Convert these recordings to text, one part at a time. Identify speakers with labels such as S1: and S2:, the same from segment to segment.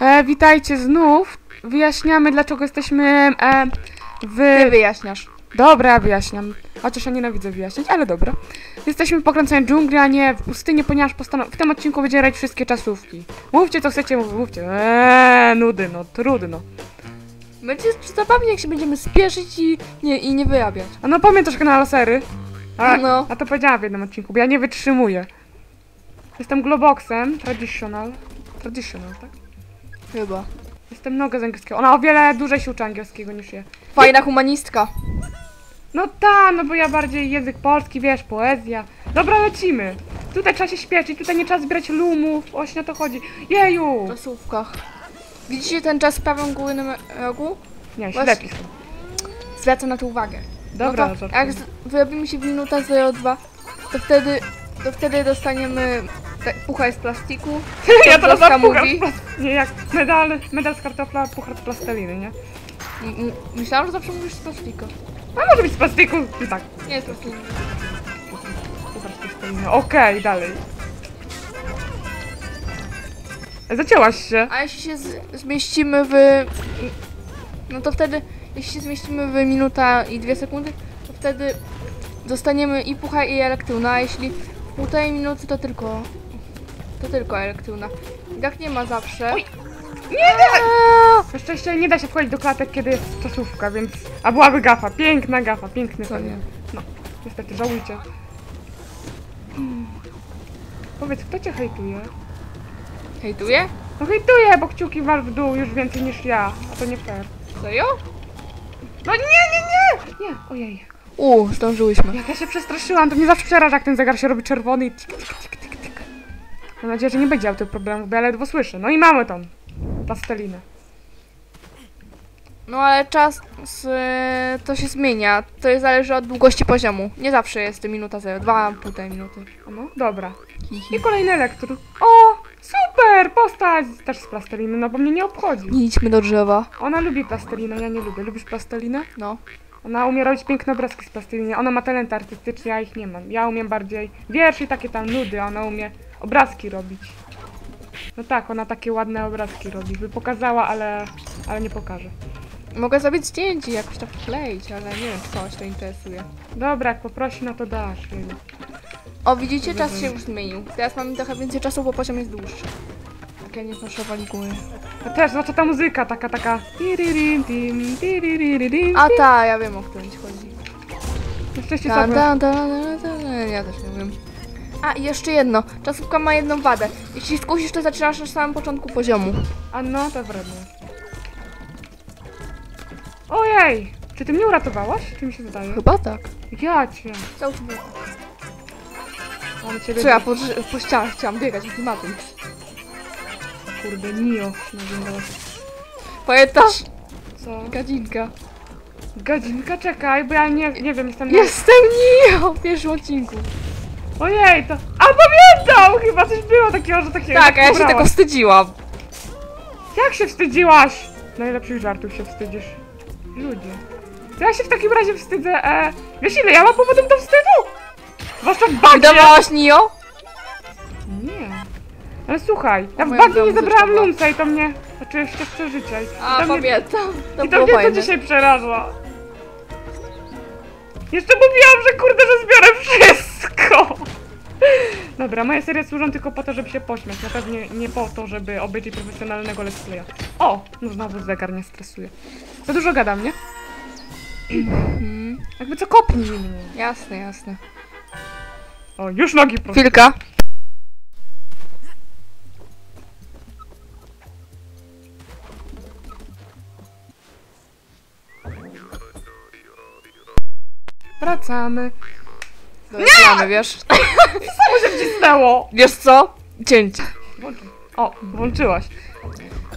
S1: E, witajcie znów. Wyjaśniamy, dlaczego jesteśmy e, w...
S2: Ty wyjaśniasz.
S1: Dobra, wyjaśniam. Chociaż ja nienawidzę wyjaśniać, ale dobra. Jesteśmy w pokręconej dżungli, a nie w pustyni, ponieważ w tym odcinku będziemy grać wszystkie czasówki. Mówcie, co chcecie, mów- mówcie. Eee, nudy, no, trudno.
S2: Będzie zabawnie, jak się będziemy spieszyć i nie, i nie wyrabiać.
S1: A no troszkę na lasery. A,
S2: No.
S1: a to powiedziałam w jednym odcinku, bo ja nie wytrzymuję. Jestem Globoxem, traditional. Traditional, tak?
S2: Chyba.
S1: Jestem nogę z angielskiego. Ona o wiele dłużej się uczy angielskiego niż ja.
S2: Fajna humanistka.
S1: No ta, no bo ja bardziej język polski, wiesz, poezja. Dobra, lecimy. Tutaj trzeba się śpieszyć, tutaj nie trzeba zbierać lumów, właśnie o to chodzi. Jeju!
S2: W czasówkach. Widzicie ten czas w prawym górnym rogu?
S1: Nie,
S2: Właśnie.
S1: są.
S2: Zwracam na to uwagę.
S1: Dobra,
S2: no to
S1: żartuję.
S2: jak z- wyrobimy się w minuta 02, to wtedy, to wtedy dostaniemy te, puchar z plastiku.
S1: ja teraz puchar
S2: mówi.
S1: z plas- Nie, jak medal, medal z kartofla, puchar z plasteliny, nie?
S2: M- m- Myślałam, że zawsze mówisz z plastiku.
S1: A może być z plastiku? I tak,
S2: Nie jest plastiku.
S1: puchar z plasteliny. Okej, dalej. Zacięłaś się.
S2: A jeśli się z, zmieścimy w... No to wtedy, jeśli się zmieścimy w minuta i dwie sekundy, to wtedy dostaniemy i puchar i elektrona, a jeśli półtorej minuty to tylko... To tylko elektrona. I tak nie ma zawsze.
S1: Oj. Na szczęście nie da się wchodzić do klatek, kiedy jest czasówka, więc... A byłaby gafa, piękna gafa, piękny
S2: Co nie?
S1: No, niestety, żałujcie. Hmm. Powiedz, kto cię hejtuje?
S2: Hejtuje?
S1: No hejtuje, bo kciuki wal w dół już więcej niż ja, a to nie fair.
S2: Serio?
S1: No nie, nie, nie! Nie, ojej.
S2: U, zdążyłyśmy.
S1: Jak ja się przestraszyłam, to mnie zawsze przeraża, jak ten zegar się robi czerwony i tik, tik. Mam nadzieję, że nie będzie miał tych problemów, bo ja ledwo słyszę. No i mamy tą plastelinę.
S2: No ale czas z, to się zmienia. To jest zależy od długości poziomu. Nie zawsze jest minuta 0, 2, półtorej minuty.
S1: O No, dobra. I kolejny elektr. O, super! Postać też z plasteliny, no bo mnie nie obchodzi.
S2: Nie idźmy do drzewa.
S1: Ona lubi plastelinę, ja nie lubię. Lubisz plastelinę?
S2: No.
S1: Ona umie robić piękne obrazki z plasteliny. Ona ma talent artystyczny, ja ich nie mam. Ja umiem bardziej wierszy i takie tam nudy, a ona umie obrazki robić. No tak, ona takie ładne obrazki robi. By pokazała, ale, ale nie pokaże.
S2: Mogę zrobić zdjęcie, jakoś to wkleić, ale nie wiem, czy kogoś to interesuje.
S1: Dobra, jak poprosi, no to dasz.
S2: O, widzicie, czas się już zmienił. Teraz mamy trochę więcej czasu, bo poziom jest dłuższy. Tak ja nie znoszę wali góry.
S1: Też, znaczy ta muzyka taka, taka...
S2: A ta, ja wiem o którą ci chodzi.
S1: Szczęście
S2: Ta,
S1: sobie...
S2: ta, ta. Ja też nie wiem. A, i jeszcze jedno. Czasówka ma jedną wadę. Jeśli skusisz, to zaczynasz na samym początku poziomu.
S1: A no, to wredne. Ojej! Czy ty mnie uratowałaś? Czy mi się wydaje?
S2: Chyba tak.
S1: Ja cię.
S2: Co,
S1: Mamy ciebie...
S2: co ja po, po ścianach chciałam biegać jak klimatem.
S1: Kurde, Nio nazywałaś.
S2: Pamiętasz?
S1: Co?
S2: Gadzinka.
S1: Godzinka, czekaj, bo ja nie, nie wiem, jestem...
S2: Jestem Nio w pierwszym odcinku.
S1: Ojej, to... A pamiętam! Chyba coś było takiego, że takiego...
S2: Tak, a ja się tego wstydziłam.
S1: Jak się wstydziłaś? Najlepszych żartów się wstydzisz. Ludzie. To ja się w takim razie wstydzę, e... Wiesz ile ja mam powodem do wstydu? Zwłaszcza w bagie!
S2: Wydawałaś Nio?
S1: Ale słuchaj, ja w
S2: moja
S1: bagie nie
S2: muzyczka
S1: zebrałam
S2: była.
S1: i to mnie... Znaczy jeszcze z przeżycia. i
S2: A,
S1: to mnie,
S2: pamiętam. To
S1: I to
S2: było
S1: mnie to
S2: fajne.
S1: dzisiaj przeraża. Jeszcze mówiłam, że kurde, że zbiorę wszystko! Dobra, moje serie służą tylko po to, żeby się pośmiać. Na pewno nie po to, żeby obejrzeć profesjonalnego let's playa. O! No znowu zegar nie stresuje. Za dużo gadam, nie?
S2: Mhm.
S1: Jakby co kopnij mnie.
S2: Jasne, jasne.
S1: O, już nogi prosto.
S2: Chwilka.
S1: Wracamy.
S2: Do reklamy, wiesz?
S1: Cisnęło!
S2: Wiesz co? Cięcie.
S1: O, włączyłaś.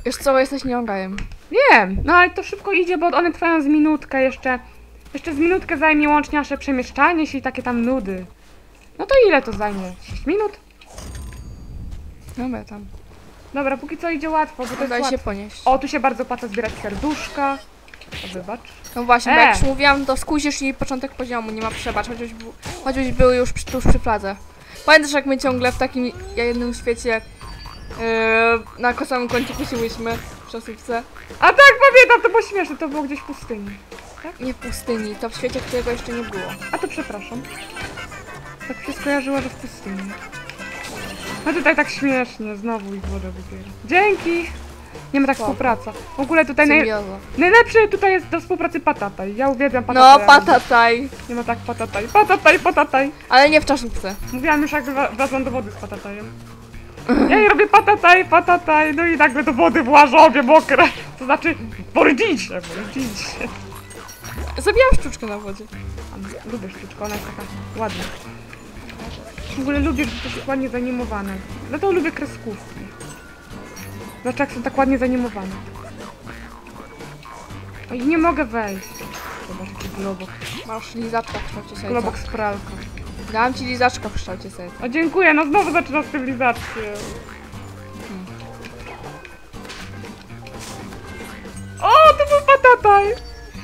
S2: Wiesz co, jesteś nieogajem.
S1: Wiem, no ale to szybko idzie, bo one trwają z minutkę jeszcze. Jeszcze z minutkę zajmie łącznie nasze przemieszczanie się i takie tam nudy. No to ile to zajmie? 6 minut?
S2: Dobra, tam.
S1: Dobra, póki co idzie łatwo, bo to jest
S2: Daj się
S1: łatwo.
S2: ponieść.
S1: O, tu się bardzo opłaca zbierać serduszka. O, wybacz.
S2: No właśnie, bo
S1: E!
S2: jak już mówiłam, to skusisz i początek poziomu, nie ma przebacz, bu- chociaż były już przy, tuż przy pladze. Pamiętasz jak my ciągle w takim jednym świecie Yy, na samym końcu kusiłyśmy w czasówce.
S1: A tak, pamiętam, to było śmieszne, to było gdzieś w pustyni.
S2: Nie w pustyni, to w świecie, którego jeszcze nie było.
S1: A to przepraszam. Tak się skojarzyło, że w pustyni. A tutaj tak śmiesznie, znowu ich wodę wybiera. Dzięki! Nie ma tak
S2: Spoko.
S1: współpraca. W ogóle tutaj naj...
S2: Symbioza.
S1: najlepszy tutaj jest do współpracy patataj. Ja uwielbiam
S2: No,
S1: patataj.
S2: patataj.
S1: Nie ma tak patataj. Patataj, patataj.
S2: Ale nie w czasówce.
S1: Mówiłam już jak wra- wracam do wody z patatajem. Ja jej robię patataj, patataj, no i nagle do wody włażę obie mokre. To znaczy, bordzicie, bordzicie.
S2: Zabijam szczuczkę na wodzie.
S1: A, Lubię sztuczkę, ona jest taka ładna. W ogóle lubię, że to jest ładnie zanimowane. Dlatego lubię kreskówki. Znaczy jak są tak ładnie zanimowane. Oj, nie mogę wejść. Zobacz jaki globok.
S2: Masz lizaczka w kształcie serca.
S1: Globok z pralką.
S2: Dałam ci lizaczka w kształcie serca.
S1: O dziękuję, no znowu zaczyna stylizację. O, to był patataj!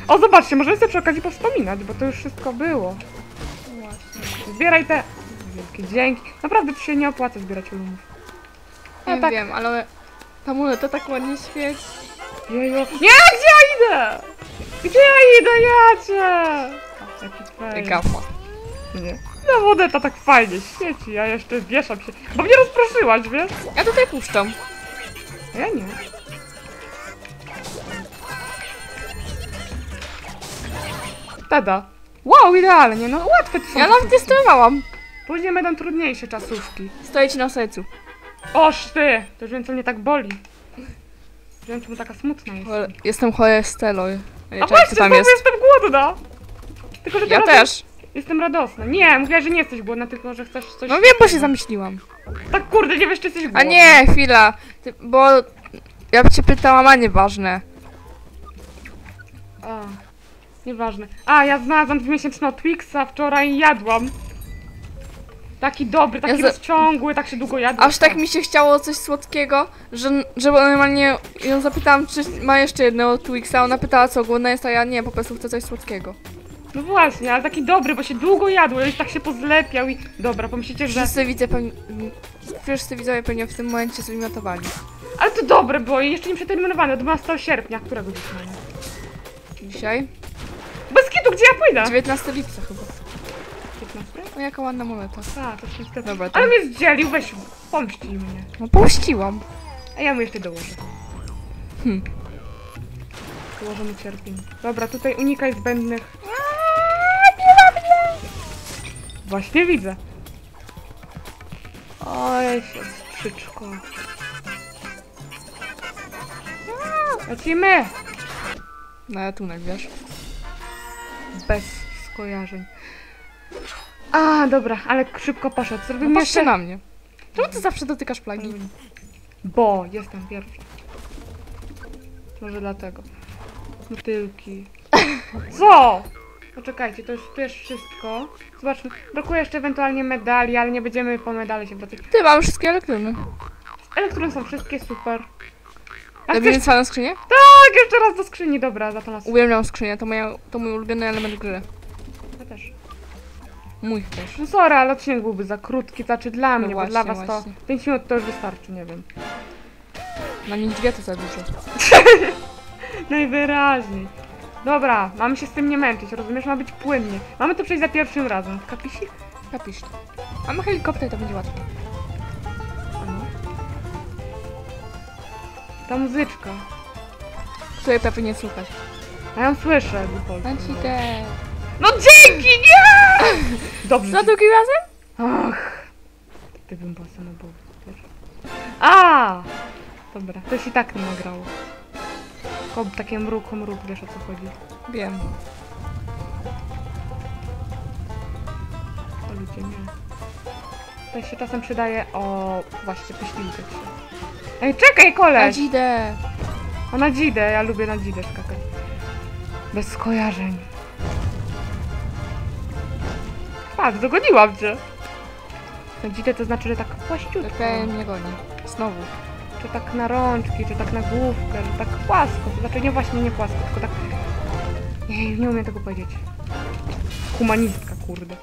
S1: O, zobaczcie, możemy sobie przy okazji powspominać, bo to już wszystko było. Zbieraj te... Wielkie dzięki. Naprawdę to się nie opłaca zbierać lumów.
S2: Nie
S1: No tak.
S2: wiem, ale ta moneta tak ładnie świeci.
S1: Jeju. Nie, gdzie ja idę? Gdzie ja idę, ja cię? O, Jaki fajny.
S2: Gafa.
S1: Nie. No moneta tak fajnie świeci, ja jeszcze wieszam się. Bo mnie rozproszyłaś, wiesz?
S2: Ja tutaj puszczam.
S1: A ja nie. Tada. Wow, idealnie, no łatwe to są.
S2: Ja nawet nie sterowałam.
S1: Później będą trudniejsze czasówki.
S2: Stoję ci na sercu.
S1: Oż ty! To już więcej mnie tak boli. Wiem, czemu taka smutna jest.
S2: Chore- Jestem chory z Telo. Nie,
S1: A
S2: czekaj,
S1: właśnie,
S2: co tam
S1: znowu
S2: jest?
S1: jestem głodna! Tylko, że
S2: Ja
S1: teraz
S2: też.
S1: Jestem radosna. Nie, mówiłaś, że nie jesteś głodna, tylko, że chcesz coś...
S2: No wiem, bo się zamyśliłam.
S1: Tak kurde, nie wiesz, czy jesteś głodna.
S2: A nie, chwila. Ty, bo ja cię pytałam, a nieważne.
S1: A, nieważne. A, ja znalazłam dwumiesięcznego Twixa wczoraj i jadłam. Taki dobry, taki
S2: Ja
S1: rozciągły, tak się długo jadło.
S2: Aż tak mi się chciało coś słodkiego, że, że normalnie ją zapytałam, czy ma jeszcze jednego Twixa. Ona pytała, co głodna jest, a ja nie, po prostu chcę coś słodkiego.
S1: No właśnie, ale taki dobry, bo się długo jadło i tak się pozlepiał i... Dobra, pomyślicie, że...
S2: Wszyscy widzę pewnie. Wszyscy widzowie pewnie w tym momencie zwymiotowali.
S1: Ale to dobre było i jeszcze nie przeterminowane, 12 sierpnia. Którego dziś mamy?
S2: Dzisiaj?
S1: Bez kitu, gdzie ja pójdę?
S2: 19 lipca chyba.
S1: 15?
S2: O, jaka ładna moneta.
S1: A, to się niestety.
S2: Dobra, to...
S1: Ale mnie zdzielił, weź, pomścij mnie.
S2: No puściłam.
S1: A ja mu jeszcze dołożę.
S2: Hmm.
S1: Dołożę mu cierpień. Dobra, tutaj unikaj zbędnych... Właśnie widzę. Oj, siostrzyczko. Lecimy!
S2: Na ratunek, wiesz?
S1: Bez skojarzeń. A, dobra, ale szybko poszedł. Zrobimy
S2: No
S1: jeszcze...
S2: na mnie. Czemu ty zawsze dotykasz plagi?
S1: Bo jestem pierwsza. Może dlatego. Motylki. Co? Poczekajcie, to już, to jest wszystko. Zobaczmy. Brakuje jeszcze ewentualnie medali, ale nie będziemy po medale się wracać.
S2: Ty, mam wszystkie elektrony.
S1: Elektrony są wszystkie super. A
S2: Robimy
S1: chcesz...
S2: całą skrzynię?
S1: Tak, jeszcze raz do skrzyni, dobra, za to nas.
S2: Uwielbiam skrzynię, to, moja, to mój ulubiony element gry.
S1: Ja też.
S2: Mój też.
S1: No sorry, ale odcinek byłby za krótki, znaczy dla
S2: No
S1: mnie,
S2: właśnie,
S1: bo dla was
S2: właśnie.
S1: to 5 minut to już wystarczy, nie wiem.
S2: Na niedźwiedzie to za dużo.
S1: Najwyraźniej. Dobra, mamy się z tym nie męczyć, rozumiesz? Ma być płynnie. Mamy to przejść za pierwszym razem. Kapisik?
S2: Kapisz. Mamy helikopter, to będzie łatwo.
S1: Ano. Ta muzyczka.
S2: Której prawie nie słuchać.
S1: A ja ją słyszę, głupoty.
S2: Antidę.
S1: No dzięki, nie! Dobrze.
S2: Za drugim razem?
S1: Ach. Ty bym była samobójcą, wiesz? A! Dobra, to się i tak nie nagrało. Tylko takie mruk, mruk, wiesz o co chodzi.
S2: Wiem.
S1: O ludzie, nie. To się czasem przydaje o... Właśnie, poślizgać się. Ej, czekaj, koleś!
S2: Antidę.
S1: O, na dzidę, ja lubię na dzidę skakać. Bez skojarzeń. Patrz, dogoniłam cię. Dzidę to znaczy, że tak płaściutko.
S2: TPM mnie goni. Znowu.
S1: Czy tak na rączki, czy tak na główkę, że tak płasko. To znaczy nie właśnie nie płasko, tylko tak... Nie, nie umiem tego powiedzieć. Humanistka, kurde.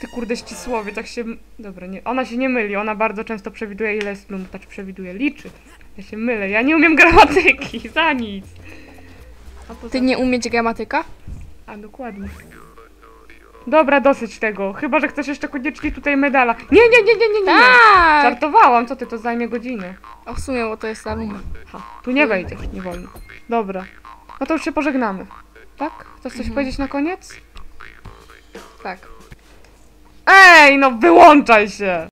S1: Ty kurde ścisłowie, tak się... Dobra, nie. Ona się nie myli, ona bardzo często przewiduje ile jest lum, znaczy przewiduje, liczy. Ja się mylę, ja nie umiem gramatyki, za nic.
S2: Ty nie umieć gramatyka?
S1: A, dokładnie. Dobra, dosyć tego. Chyba, że chcesz jeszcze koniecznie tutaj medala. Nie, nie, nie, nie, nie, nie.
S2: Tak!
S1: Żartowałam, co ty, to zajmie godzinę.
S2: A w sumie, bo to jest alumna.
S1: Ha, tu nie wejdziesz, nie wolno. Dobra. No to już się pożegnamy. Tak? Chcesz coś powiedzieć na koniec?
S2: Tak.
S1: Ej, no wyłączaj się!